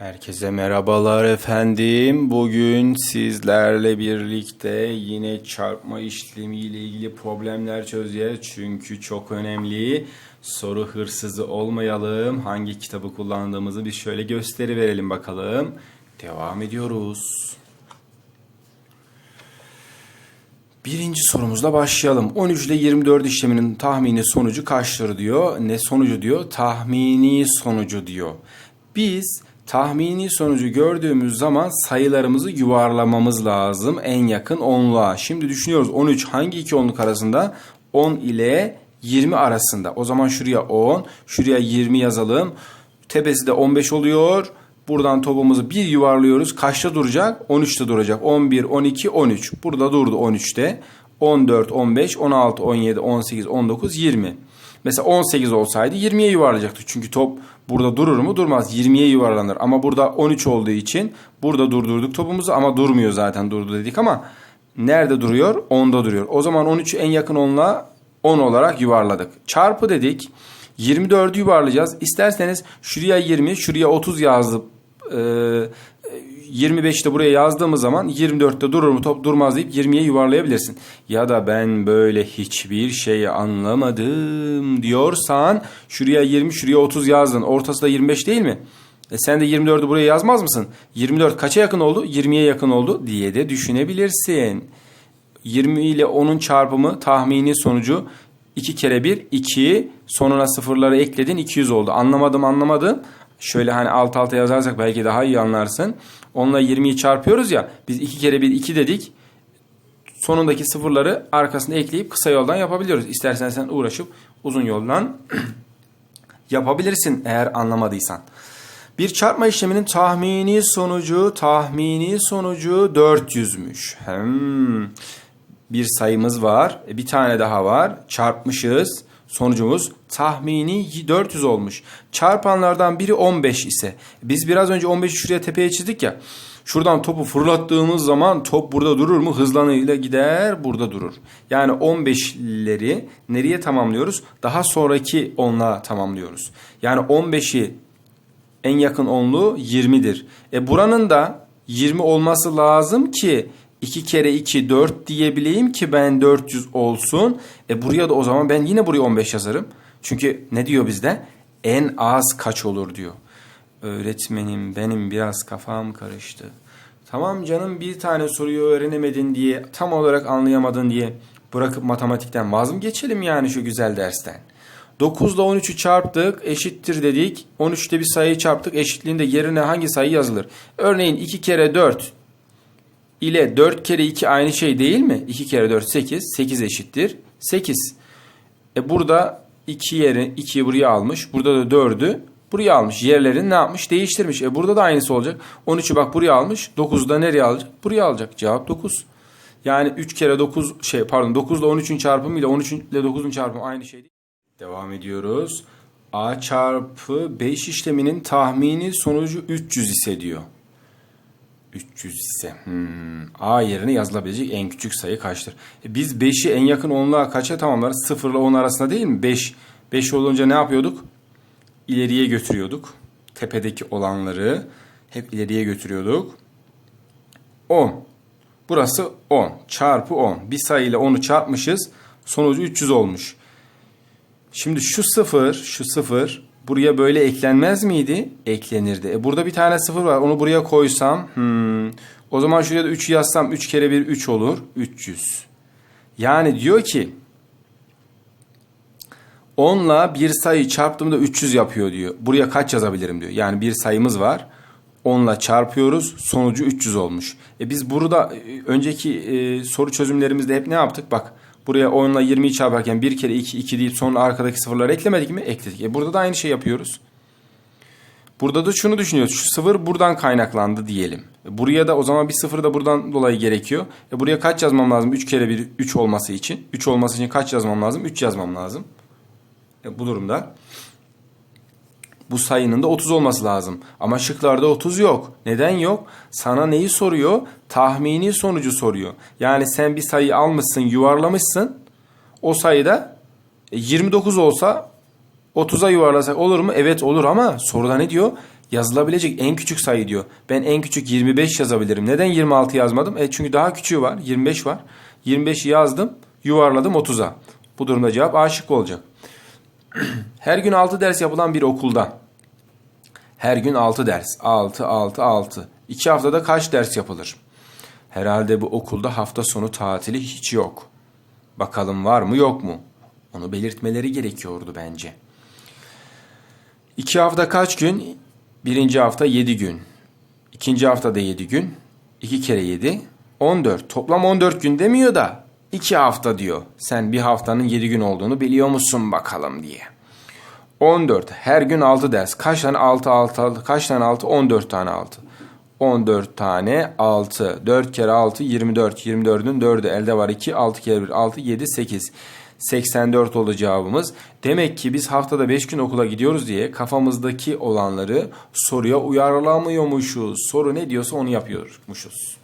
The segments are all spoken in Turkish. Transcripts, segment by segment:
Herkese merhabalar efendim. Bugün sizlerle birlikte yine çarpma işlemi ile ilgili problemler çözeceğiz. Çünkü çok önemli. Soru hırsızı olmayalım. Hangi kitabı kullandığımızı bir şöyle gösteri verelim bakalım. Devam ediyoruz. Birinci sorumuzla başlayalım. 13 ile 24 işleminin tahmini sonucu kaçtır diyor. Ne sonucu diyor? Tahmini sonucu diyor. Biz tahmini sonucu gördüğümüz zaman sayılarımızı yuvarlamamız lazım en yakın onluğa. Şimdi düşünüyoruz 13 hangi iki onluk arasında? 10 ile 20 arasında. O zaman şuraya 10, şuraya 20 yazalım. Tepesi de 15 oluyor. Buradan topumuzu bir yuvarlıyoruz. Kaçta duracak? 13'te duracak. 11, 12, 13. Burada durdu 13'te. 14, 15, 16, 17, 18, 19, 20. Mesela 18 olsaydı 20'ye yuvarlayacaktı. Çünkü top burada durur mu? Durmaz. 20'ye yuvarlanır. Ama burada 13 olduğu için burada durdurduk topumuzu ama durmuyor zaten durdu dedik ama nerede duruyor? 10'da duruyor. O zaman 13'ü en yakın 10'la 10 olarak yuvarladık. Çarpı dedik. 24'ü yuvarlayacağız. İsterseniz şuraya 20, şuraya 30 yazdık. Ee, 25'te buraya yazdığımız zaman 24'te durur mu top durmaz deyip 20'ye yuvarlayabilirsin. Ya da ben böyle hiçbir şey anlamadım diyorsan şuraya 20 şuraya 30 yazdın. Ortası da 25 değil mi? E sen de 24'ü buraya yazmaz mısın? 24 kaça yakın oldu? 20'ye yakın oldu diye de düşünebilirsin. 20 ile 10'un çarpımı tahmini sonucu 2 kere 1 2 sonuna sıfırları ekledin 200 oldu. Anlamadım anlamadım. Şöyle hani alt alta yazarsak belki daha iyi anlarsın. Onunla 20'yi çarpıyoruz ya. Biz 2 kere 1 2 dedik. Sonundaki sıfırları arkasına ekleyip kısa yoldan yapabiliyoruz. İstersen sen uğraşıp uzun yoldan yapabilirsin eğer anlamadıysan. Bir çarpma işleminin tahmini sonucu tahmini sonucu 400'müş. Hmm. Bir sayımız var. Bir tane daha var. Çarpmışız. Sonucumuz tahmini 400 olmuş. Çarpanlardan biri 15 ise biz biraz önce 15'i şuraya tepeye çizdik ya. Şuradan topu fırlattığımız zaman top burada durur mu? Hızlanıyla gider burada durur. Yani 15'leri nereye tamamlıyoruz? Daha sonraki onla tamamlıyoruz. Yani 15'i en yakın onluğu 20'dir. E buranın da 20 olması lazım ki 2 kere 2 4 diyebileyim ki ben 400 olsun. E buraya da o zaman ben yine buraya 15 yazarım. Çünkü ne diyor bizde? En az kaç olur diyor. Öğretmenim benim biraz kafam karıştı. Tamam canım bir tane soruyu öğrenemedin diye tam olarak anlayamadın diye bırakıp matematikten vaz mı geçelim yani şu güzel dersten? 9 ile 13'ü çarptık eşittir dedik. 13'te bir sayıyı çarptık eşitliğinde yerine hangi sayı yazılır? Örneğin 2 kere 4 ile 4 kere 2 aynı şey değil mi? 2 kere 4 8. 8 eşittir. 8. E burada 2 yeri 2'yi buraya almış. Burada da 4'ü buraya almış. Yerlerini ne yapmış? Değiştirmiş. E burada da aynısı olacak. 13'ü bak buraya almış. 9'u da nereye alacak? Buraya alacak. Cevap 9. Yani 3 kere 9 şey pardon 9 ile 13'ün çarpımı ile 13 ile 9'un çarpımı aynı şey değil. Devam ediyoruz. A çarpı 5 işleminin tahmini sonucu 300 ise diyor. 300 ise hmm, A yerine yazılabilecek en küçük sayı kaçtır? E biz 5'i en yakın onluğa kaça tamamlarız? 0 ile 10 arasında değil mi? 5. 5 olunca ne yapıyorduk? İleriye götürüyorduk. Tepedeki olanları hep ileriye götürüyorduk. 10. Burası 10 çarpı 10. Bir sayı ile 10'u çarpmışız. Sonucu 300 olmuş. Şimdi şu 0, şu 0 buraya böyle eklenmez miydi? Eklenirdi. E burada bir tane sıfır var. Onu buraya koysam. Hmm, o zaman şuraya da 3 yazsam 3 kere 1 3 olur. 300. Yani diyor ki 10 ile bir sayı çarptığımda 300 yapıyor diyor. Buraya kaç yazabilirim diyor. Yani bir sayımız var. 10 ile çarpıyoruz. Sonucu 300 olmuş. E biz burada e, önceki e, soru çözümlerimizde hep ne yaptık? Bak Buraya 10 ile 20'yi çarparken 1 kere 2, 2 deyip sonra arkadaki sıfırları eklemedik mi? Ekledik. E burada da aynı şey yapıyoruz. Burada da şunu düşünüyoruz. Şu sıfır buradan kaynaklandı diyelim. E buraya da o zaman bir sıfır da buradan dolayı gerekiyor. E buraya kaç yazmam lazım? 3 kere 1 3 olması için. 3 olması için kaç yazmam lazım? 3 yazmam lazım. E bu durumda bu sayının da 30 olması lazım. Ama şıklarda 30 yok. Neden yok? Sana neyi soruyor? Tahmini sonucu soruyor. Yani sen bir sayı almışsın, yuvarlamışsın. O sayıda 29 olsa 30'a yuvarlasak olur mu? Evet olur ama soruda ne diyor? yazılabilecek en küçük sayı diyor. Ben en küçük 25 yazabilirim. Neden 26 yazmadım? E çünkü daha küçüğü var. 25 var. 25'i yazdım. Yuvarladım 30'a. Bu durumda cevap A şıkkı olacak. Her gün 6 ders yapılan bir okulda. Her gün 6 ders. 6, 6, 6. 2 haftada kaç ders yapılır? Herhalde bu okulda hafta sonu tatili hiç yok. Bakalım var mı yok mu? Onu belirtmeleri gerekiyordu bence. 2 hafta kaç gün? Birinci hafta 7 gün. İkinci haftada 7 gün. 2 kere 7. 14. Toplam 14 gün demiyor da 2 hafta diyor. Sen bir haftanın 7 gün olduğunu biliyor musun bakalım diye. 14. Her gün 6 ders. Kaç tane 6 6 6 kaç tane 6? 14 tane 6. 14 tane 6. 4 kere 6 24. 24'ün 4'ü elde var 2. 6 kere 1 6 7 8. 84 oldu cevabımız. Demek ki biz haftada 5 gün okula gidiyoruz diye kafamızdaki olanları soruya uyarlamıyormuşuz. Soru ne diyorsa onu yapıyormuşuz.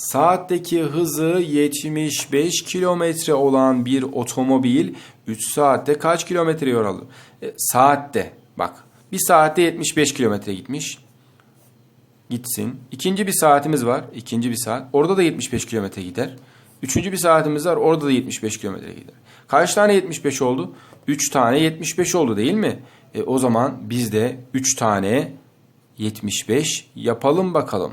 Saatteki hızı 75 kilometre olan bir otomobil 3 saatte kaç kilometre yol alır? E, saatte bak bir saatte 75 kilometre gitmiş. Gitsin. İkinci bir saatimiz var. İkinci bir saat. Orada da 75 kilometre gider. Üçüncü bir saatimiz var. Orada da 75 kilometre gider. Kaç tane 75 oldu? 3 tane 75 oldu değil mi? E, o zaman biz de 3 tane 75 yapalım bakalım.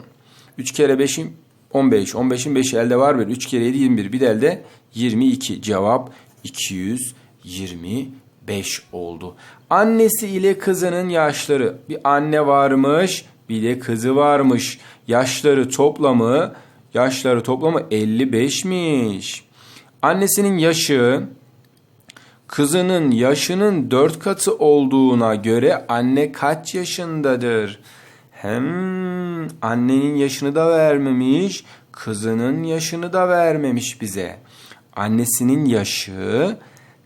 3 kere 5'im 15. 15'in 5'i elde var bir. 3 kere 7 21. Bir de elde 22. Cevap 225 oldu. Annesi ile kızının yaşları. Bir anne varmış, bir de kızı varmış. Yaşları toplamı, yaşları toplamı 55'miş. Annesinin yaşı kızının yaşının 4 katı olduğuna göre anne kaç yaşındadır? Hem annenin yaşını da vermemiş, kızının yaşını da vermemiş bize. Annesinin yaşı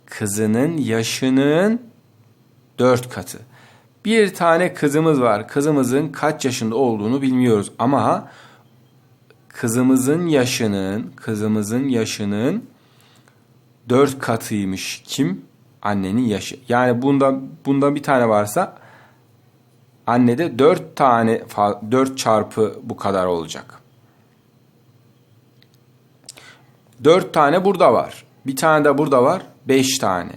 kızının yaşının dört katı. Bir tane kızımız var. Kızımızın kaç yaşında olduğunu bilmiyoruz ama kızımızın yaşının kızımızın yaşının dört katıymış. Kim? Annenin yaşı. Yani bundan bundan bir tane varsa Annede 4 tane 4 çarpı bu kadar olacak. 4 tane burada var. Bir tane de burada var. 5 tane.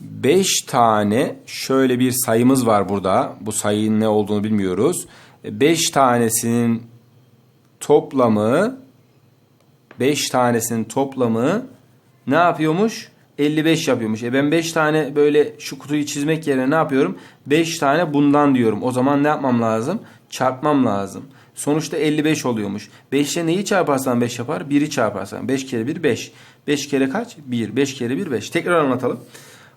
5 tane şöyle bir sayımız var burada. Bu sayının ne olduğunu bilmiyoruz. 5 tanesinin toplamı 5 tanesinin toplamı ne yapıyormuş? 55 yapıyormuş. E ben 5 tane böyle şu kutuyu çizmek yerine ne yapıyorum? 5 tane bundan diyorum. O zaman ne yapmam lazım? Çarpmam lazım. Sonuçta 55 oluyormuş. 5 ile neyi çarparsan 5 yapar? 1'i çarparsan. 5 kere 1 5. 5 kere kaç? 1. 5 kere 1 5. Tekrar anlatalım.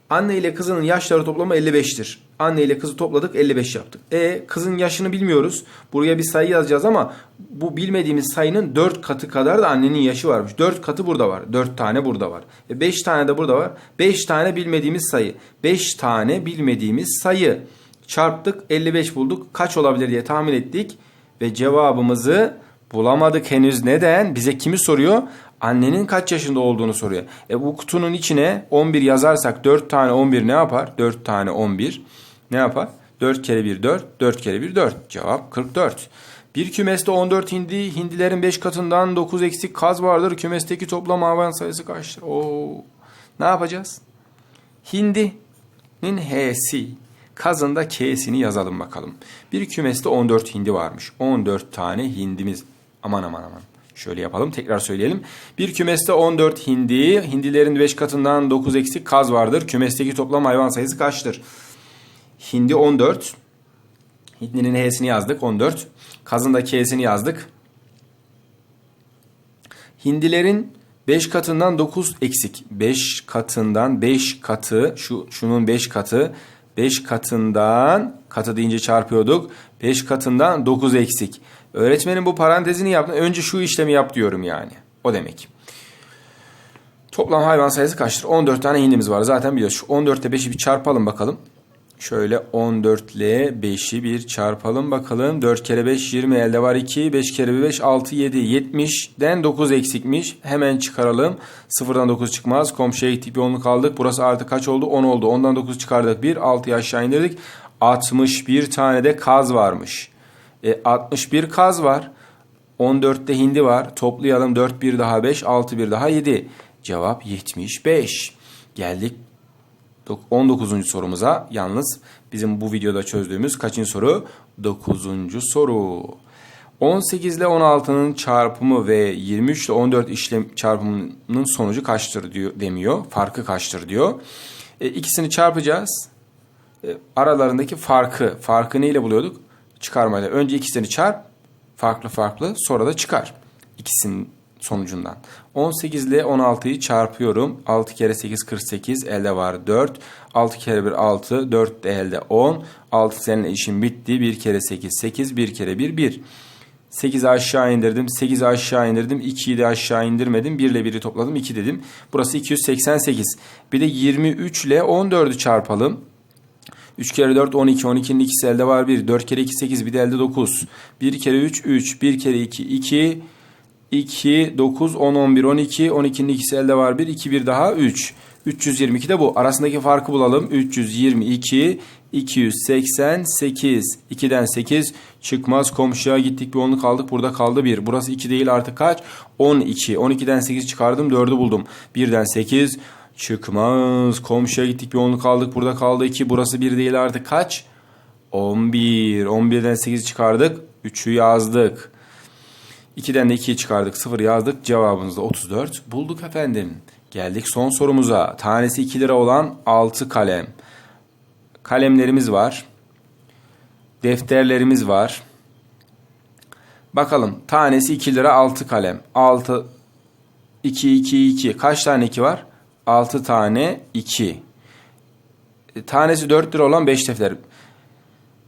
Anne ile kızının yaşları toplamı 55'tir. Anne ile kızı topladık 55 yaptık. E kızın yaşını bilmiyoruz. Buraya bir sayı yazacağız ama bu bilmediğimiz sayının 4 katı kadar da annenin yaşı varmış. 4 katı burada var. 4 tane burada var. E 5 tane de burada var. 5 tane bilmediğimiz sayı. 5 tane bilmediğimiz sayı. Çarptık 55 bulduk. Kaç olabilir diye tahmin ettik. Ve cevabımızı bulamadık henüz. Neden? Bize kimi soruyor? Annenin kaç yaşında olduğunu soruyor. E bu kutunun içine 11 yazarsak 4 tane 11 ne yapar? 4 tane 11 ne yapar? 4 kere 1 4, 4 kere 1 4. Cevap 44. Bir kümeste 14 hindi, hindilerin 5 katından 9 eksik kaz vardır. Kümesteki toplam hayvan sayısı kaçtır? Oo. Ne yapacağız? Hindinin H'si, kazın da K'sini yazalım bakalım. Bir kümeste 14 hindi varmış. 14 tane hindimiz. Aman aman aman. Şöyle yapalım tekrar söyleyelim. Bir kümeste 14 hindi, hindilerin 5 katından 9 eksik kaz vardır. Kümesteki toplam hayvan sayısı kaçtır? Hindi 14. Hindinin H'sini yazdık 14. Kazın da K'sini yazdık. Hindilerin 5 katından 9 eksik. 5 katından 5 katı şu şunun 5 katı 5 katından katı deyince çarpıyorduk. 5 katından 9 eksik. Öğretmenin bu parantezini yaptı. Önce şu işlemi yap diyorum yani. O demek. Toplam hayvan sayısı kaçtır? 14 tane hindimiz var. Zaten biliyoruz. Şu 14 ile 5'i bir çarpalım bakalım. Şöyle 14 ile 5'i bir çarpalım bakalım. 4 kere 5 20 elde var 2. 5 kere 5 6 7 70'den 9 eksikmiş. Hemen çıkaralım. 0'dan 9 çıkmaz. Komşuya gittik bir 10'luk aldık. Burası artı kaç oldu? 10 oldu. 10'dan 9 çıkardık. 1 6'yı aşağı indirdik. 61 tane de kaz varmış. E, 61 kaz var. 14 de hindi var. Toplayalım 4 bir daha 5, 6 bir daha 7. Cevap 75. Geldik 19. sorumuza. Yalnız bizim bu videoda çözdüğümüz kaçıncı soru? 9. soru. 18 ile 16'nın çarpımı ve 23 ile 14 işlem çarpımının sonucu kaçtır diyor demiyor. Farkı kaçtır diyor. E, ikisini çarpacağız. E, aralarındaki farkı, farkı neyle buluyorduk? Çıkarmayla. Önce ikisini çarp, farklı farklı, sonra da çıkar. İkisinin sonucundan. 18 ile 16'yı çarpıyorum. 6 kere 8 48, elde var 4. 6 kere 1 6, 4 de elde 10. 6 senin işin bitti. 1 kere 8 8, 1 kere 1 1. 8'i aşağı indirdim. 8'i aşağı indirdim. 2'yi de aşağı indirmedim. 1 ile 1'i topladım. 2 dedim. Burası 288. Bir de 23 ile 14'ü çarpalım. 3 kere 4 12. 12'nin ikisi elde var 1. 4 kere 2 8. Bir de elde 9. 1 kere 3 3. 1 kere 2 2. 2 9 10 11 12. 12'nin ikisi elde var. 1. 2 bir daha 3. 322 de bu. Arasındaki farkı bulalım. 322 288 2'den 8 çıkmaz komşuya gittik bir onluk kaldık burada kaldı 1 burası 2 değil artık kaç? 12 12'den 8 çıkardım 4'ü buldum. 1'den 8 çıkmaz komşuya gittik bir onluk kaldık burada kaldı 2 burası 1 değil artık kaç? 11 11'den 8 çıkardık. 3'ü yazdık 2'den de 2'yi çıkardık 0 yazdık cevabımız da 34 bulduk efendim geldik son sorumuza tanesi 2 lira olan 6 kalem kalemlerimiz var. Defterlerimiz var. Bakalım tanesi 2 lira 6 kalem. 6 2 2 2 kaç tane 2 var? 6 tane 2. E, Tanesi 4 lira olan 5 defter.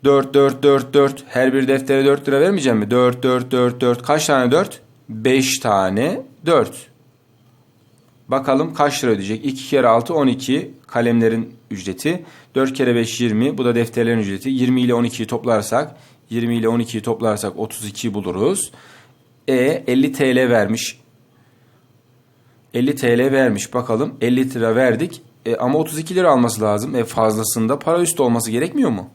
4 4 4 4 her bir deftere 4 lira vermeyeceğim mi? 4 4 4 4 kaç tane 4? 5 tane 4. Bakalım kaç lira ödeyecek? 2 kere 6 12 kalemlerin ücreti. 4 kere 5 20 bu da defterlerin ücreti. 20 ile 12'yi toplarsak 20 ile 12'yi toplarsak 32 buluruz. E 50 TL vermiş. 50 TL vermiş bakalım 50 lira verdik. E, ama 32 lira alması lazım. E fazlasında para üstü olması gerekmiyor mu?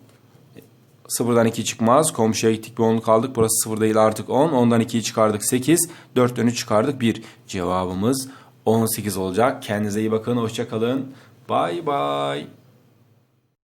Sıfırdan 2 çıkmaz. Komşuya gittik bir 10 kaldık. Burası sıfır değil artık 10. Ondan 2'yi çıkardık 8. 4'ten 3 çıkardık 1. Cevabımız 18 olacak. Kendinize iyi bakın. Hoşçakalın. Bay bay.